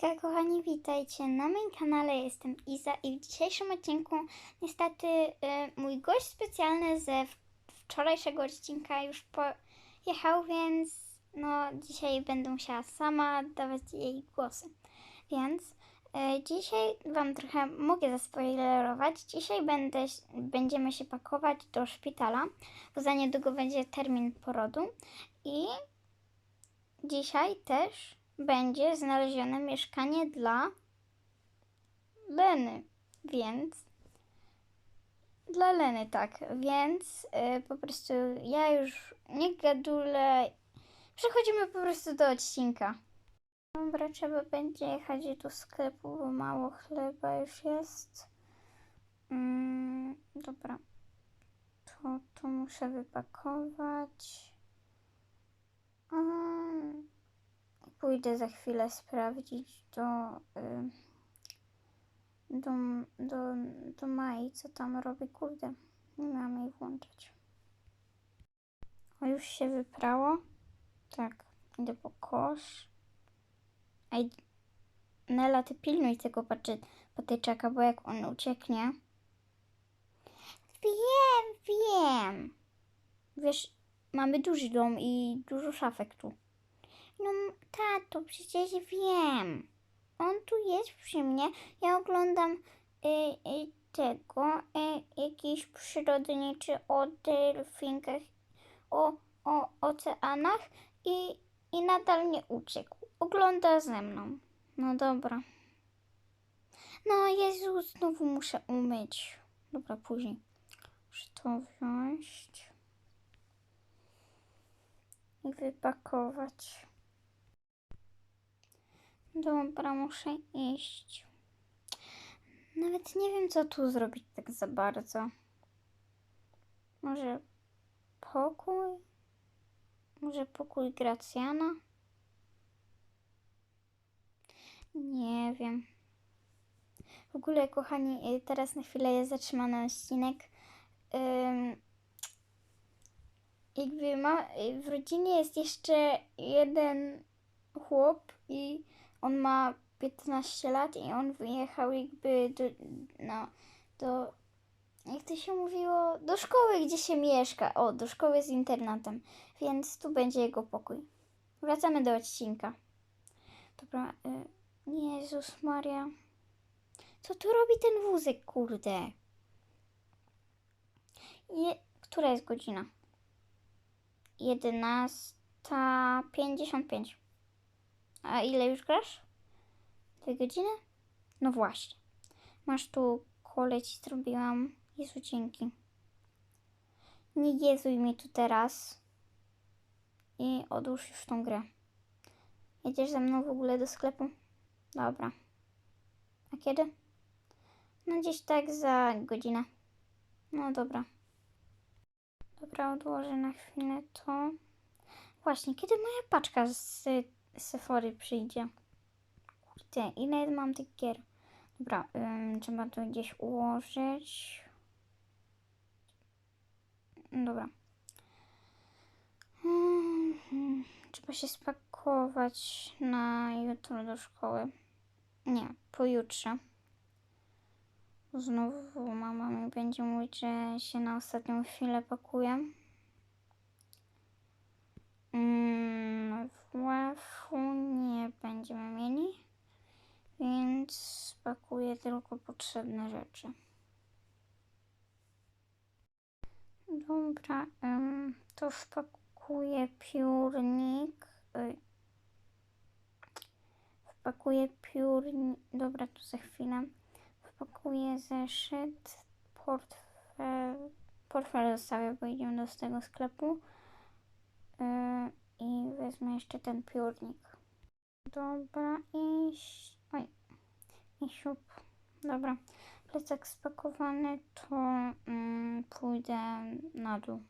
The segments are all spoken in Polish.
Hejka kochani, witajcie na moim kanale, jestem Iza i w dzisiejszym odcinku niestety y, mój gość specjalny ze wczorajszego odcinka już pojechał, więc no dzisiaj będę musiała sama dawać jej głosy. Więc y, dzisiaj Wam trochę mogę zaspoilerować, dzisiaj będę, będziemy się pakować do szpitala, bo za niedługo będzie termin porodu i dzisiaj też będzie znalezione mieszkanie dla Leny, więc dla Leny, tak, więc y, po prostu ja już nie gadulę, przechodzimy po prostu do odcinka. Dobra, trzeba będzie jechać do sklepu, bo mało chleba już jest. Mm, dobra, to, to muszę wypakować. Mm. Pójdę za chwilę sprawdzić do, y, do, do, do Mai, co tam robi. Kurde, nie miałam jej włączać. O, już się wyprało. Tak, idę po kosz. Ej, Nela, ty pilnuj tego patrzę, patyczaka, bo jak on ucieknie... Wiem, wiem. Wiesz, mamy duży dom i dużo szafek tu. No, tato, przecież wiem. On tu jest przy mnie. Ja oglądam y, y, tego, y, jakiś przyrodniczy o delfinkach, o, o oceanach i, i nadal nie uciekł. Ogląda ze mną. No dobra. No Jezu, znowu muszę umyć. Dobra, później. Muszę to wziąć i wypakować. Dobra, muszę iść. Nawet nie wiem, co tu zrobić tak za bardzo. Może pokój? Może pokój Gracjana? Nie wiem. W ogóle, kochani, y, teraz na chwilę jest zatrzymany odcinek. Ym, jakby ma, y, w rodzinie jest jeszcze jeden chłop i on ma 15 lat i on wyjechał jakby do, no, do, jak to się mówiło, do szkoły, gdzie się mieszka. O, do szkoły z internatem, więc tu będzie jego pokój. Wracamy do odcinka. Dobra, y, Jezus Maria. Co tu robi ten wózek, kurde? Je, która jest godzina? 11.55. A ile już grasz? Dwie godziny? No właśnie. Masz tu koleć, zrobiłam. Jezu, dzięki. Nie jezuj mi tu teraz. I odłóż już tą grę. Jedziesz ze mną w ogóle do sklepu? Dobra. A kiedy? No gdzieś tak za godzinę. No dobra. Dobra, odłożę na chwilę to. Właśnie, kiedy moja paczka z Sephory przyjdzie? Kurde, ile mam tych gier? Dobra, ym, trzeba to gdzieś ułożyć. Dobra. Mhm, Trzeba się spakować na jutro do szkoły. Nie, pojutrze. Znowu mama mi będzie mówić, że się na ostatnią chwilę pakuje. Mm, nie będziemy mieli, więc spakuję tylko potrzebne rzeczy. Dobra, to wpakuję piórnik. Wpakuję piórnik. Dobra, to za chwilę. Wpakuję zeszyt, portfel. Portfel zostawię, bo idziemy do tego sklepu. Yy, I wezmę jeszcze ten piórnik. Dobra, i... Oj. I siup. Dobra. Plecak spakowany, to mm, pójdę na dół.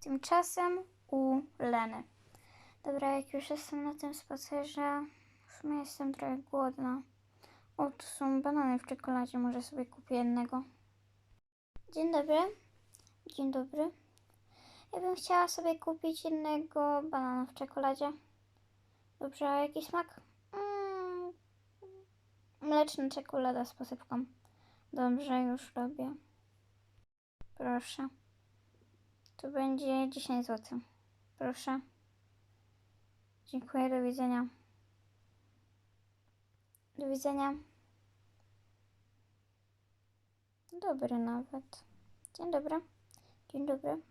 Tymczasem u Leny. Dobra, jak już jestem na tym spacerze, w sumie jestem trochę głodna. O, tu są banany w czekoladzie, może sobie kupię jednego. Dzień dobry. Dzień dobry. Ja bym chciała sobie kupić jednego banana w czekoladzie. Dobrze, a jaki smak? Mm, mleczna czekolada z posypką. Dobrze, już robię. Proszę. To będzie 10 zł. Proszę. Dziękuję, do widzenia. Do widzenia. Dobry nawet. Dzień dobry. Dzień dobry.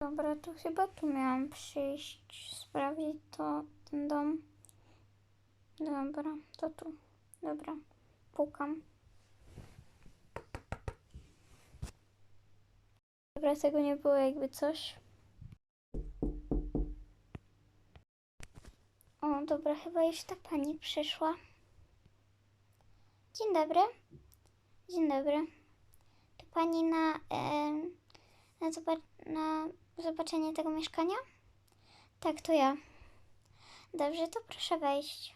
Dobra, to chyba tu miałam przyjść, sprawdzić to, ten dom. Dobra, to tu. Dobra, pukam. Dobra, tego nie było jakby coś. O, dobra, chyba już ta pani przyszła. Dzień dobry. Dzień dobry. To pani na, em, na, na zobaczenie tego mieszkania? Tak, to ja. Dobrze, to proszę wejść.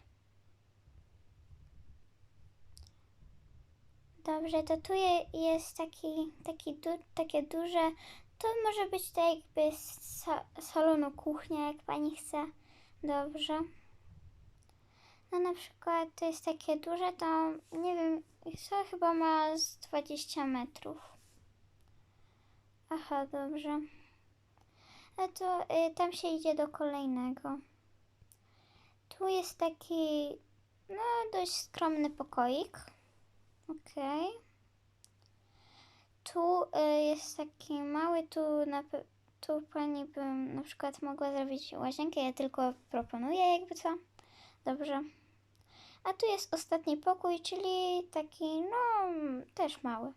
Dobrze, to tu je, jest taki, taki du, takie duże. To może być tak jakby z sa, salonu kuchnia, jak pani chce. Dobrze. No na przykład to jest takie duże, to nie wiem, to chyba ma z 20 metrów. Aha, dobrze. No to y, tam się idzie do kolejnego. Tu jest taki, no dość skromny pokoik. Okej. Tu y, jest taki mały, tu, na, tu pani bym na przykład mogła zrobić łazienkę, ja tylko proponuję jakby co. Dobrze. A tu jest ostatni pokój, czyli taki, no, też mały.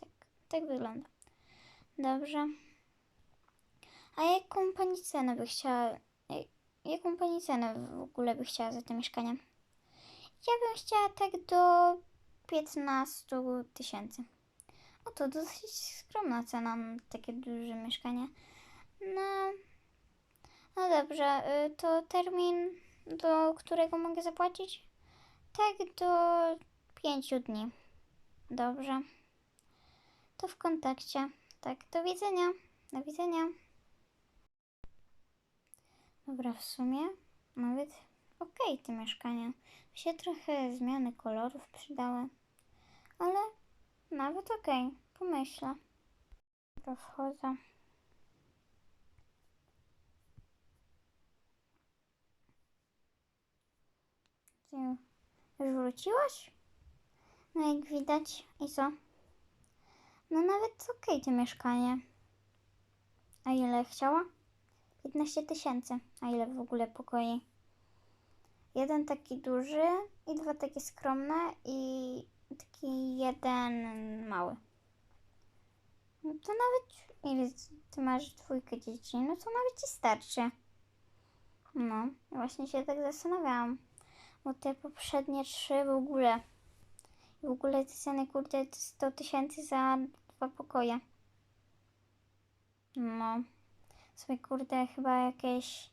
Tak, tak wygląda. Dobrze. A jaką pani cenę by chciała, jak- jaką pani cenę w ogóle by chciała za to mieszkanie? Ja bym chciała tak do 15 tysięcy. O to dosyć skromna cena na takie duże mieszkanie. No, no dobrze, y, to termin, do którego mogę zapłacić? Tak, do 5 dni. Dobrze. To w kontakcie. Tak, do widzenia. Do widzenia. Dobra, w sumie nawet okej te mieszkania. Mi się trochę zmiany kolorów przydały, ale nawet okej, pomyślę. Dobra, wchodzę. Ty już wróciłaś? No jak widać, i co? No nawet okej to mieszkanie. A ile chciała? 15 tysięcy. A ile w ogóle pokoi? Jeden taki duży i dwa takie skromne i taki jeden mały. No to nawet, ile ty masz dwójkę dzieci, no to nawet ci starczy. No, właśnie się tak zastanawiałam. Bo te poprzednie trzy w ogóle. W ogóle te ceny, kurde, to 100 tysięcy za dwa pokoje. No. Sobie, kurde, chyba jakieś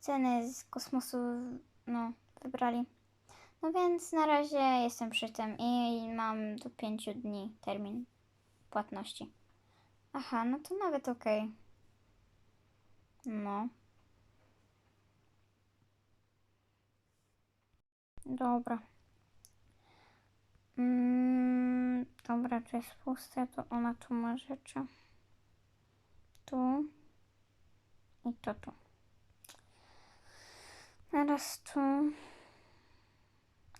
ceny z kosmosu, no, wybrali. No więc na razie jestem przy tym i mam do 5 dni termin płatności. Aha, no to nawet okej. No. Dobra. Mm, dobra, to jest puste, to ona tu ma rzeczy. Tu. I to tu. Teraz tu.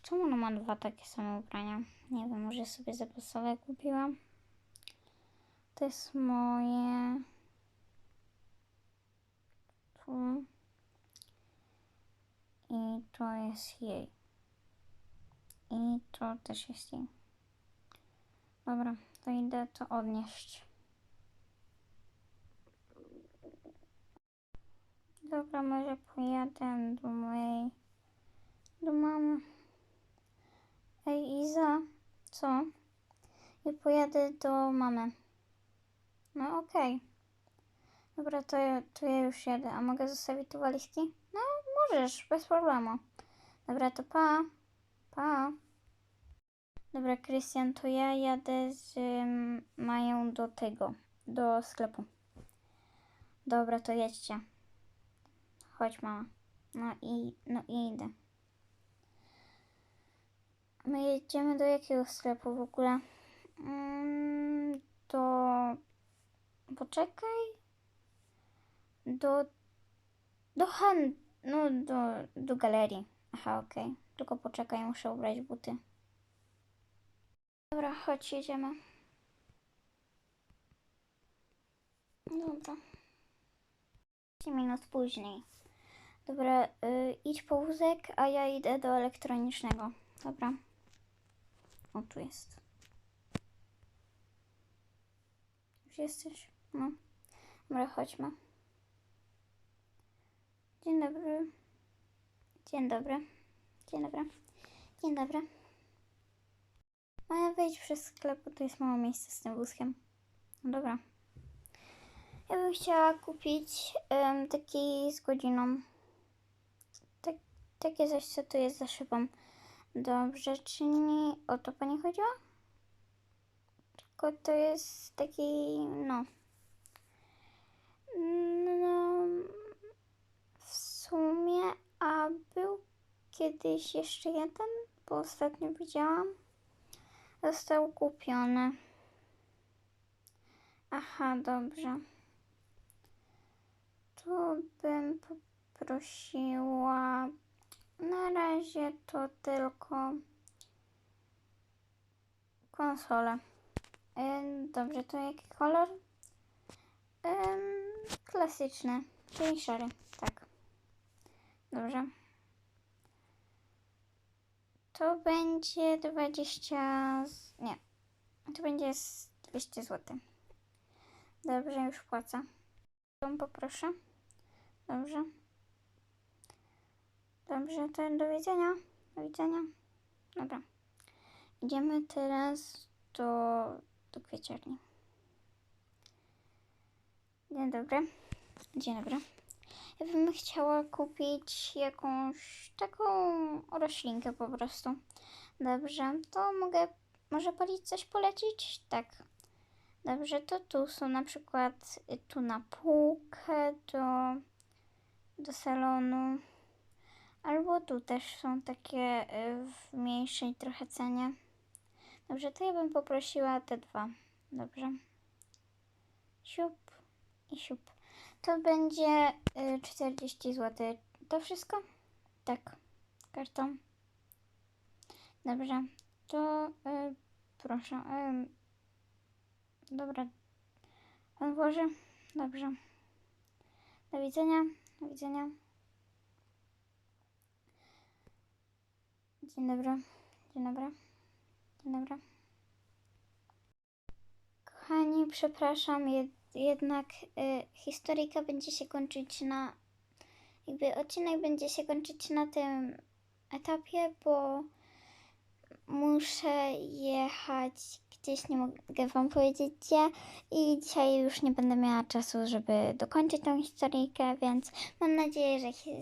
Czemu ona ma dwa takie same ubrania? Nie wiem, może sobie zapasowe kupiłam. To jest moje. Tu. I to jest jej. I to też jest jej. Dobra, to idę to odnieść. Dobra, może pojadę do mojej... do mamy. Ej, Iza, co? Ja pojadę do mamy. No okej. Dobra, to ja, to ja już jadę. A mogę zostawić tu walizki? No, możesz, bez problemu. Dobra, to pa. Pa. Dobra, Krystian, to ja jadę z ym, Mają do tego, do sklepu. Dobra, to jedźcie. Chodź, mama. No i, no i idę. My jedziemy do jakiego sklepu w ogóle? Mm, do... Poczekaj. Do... Do hand... No, do, do galerii. Aha, okej. Tylko poczekaj, muszę ubrać buty. Dobra, chodź, jedziemy. Dobra. 10 minut później. Dobra, y, idź po wózek, a ja idę do elektronicznego. Dobra. O, tu jest. Już jesteś? No. Dobra, chodźmy. Dzień dobry. Dzień dobry. Dzień dobry. Dzień dobry. Maja wejść przez sklep, bo tu jest mało miejsca z tym wózkiem. No dobra. Ja bym chciała kupić em, taki z godziną. Tak, takie coś, co tu jest za szybą. Dobrze, czyli o to pani chodziła? Tylko to jest taki, no. No, w sumie, a był kiedyś jeszcze jeden, bo ostatnio widziałam. Został kupiony. Aha, dobrze. To bym poprosiła. Na razie to tylko konsolę. Ym, Dobrze, to jaki kolor? Klasyczny, czyli szary, tak. Dobrze. To będzie 20. z- Nie. To będzie z 200 zł. Dobrze, już płacę. Tą poproszę. Dobrze. Dobrze, to do widzenia. Do widzenia. Dobra. Idziemy teraz do, do kwieciarni. Dzień dobry. Dzień dobry. Ja bym chciała kupić jakąś taką roślinkę po prostu. Dobrze, to mogę, może pani coś polecić? Tak. Dobrze, to tu są na przykład y, tu na półkę do, do salonu. Albo tu też są takie y, w mniejszej trochę cenie. Dobrze, to ja bym poprosiła te dwa. Dobrze. Siup i siup. To będzie y, 40 zł. To wszystko? Tak. Kartą. Dobrze. To y, proszę. Y, dobra. Pan włoży? Dobrze. Do widzenia. Do widzenia. Dzień dobry. Dzień dobry. Dzień dobry. Kochani, przepraszam, jed, jednak y, historyjka będzie się kończyć na. Jakby odcinek będzie się kończyć na tym etapie, bo muszę jechać gdzieś, nie mogę Wam powiedzieć gdzie. I dzisiaj już nie będę miała czasu, żeby dokończyć tą historyjkę, więc mam nadzieję, że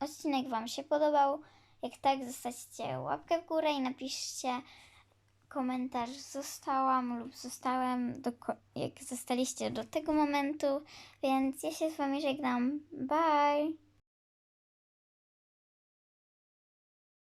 odcinek Wam się podobał. Jak tak, zostawcie łapkę w górę i napiszcie komentarz zostałam lub zostałem, do, jak zostaliście do tego momentu, więc ja się z Wami żegnam. Bye!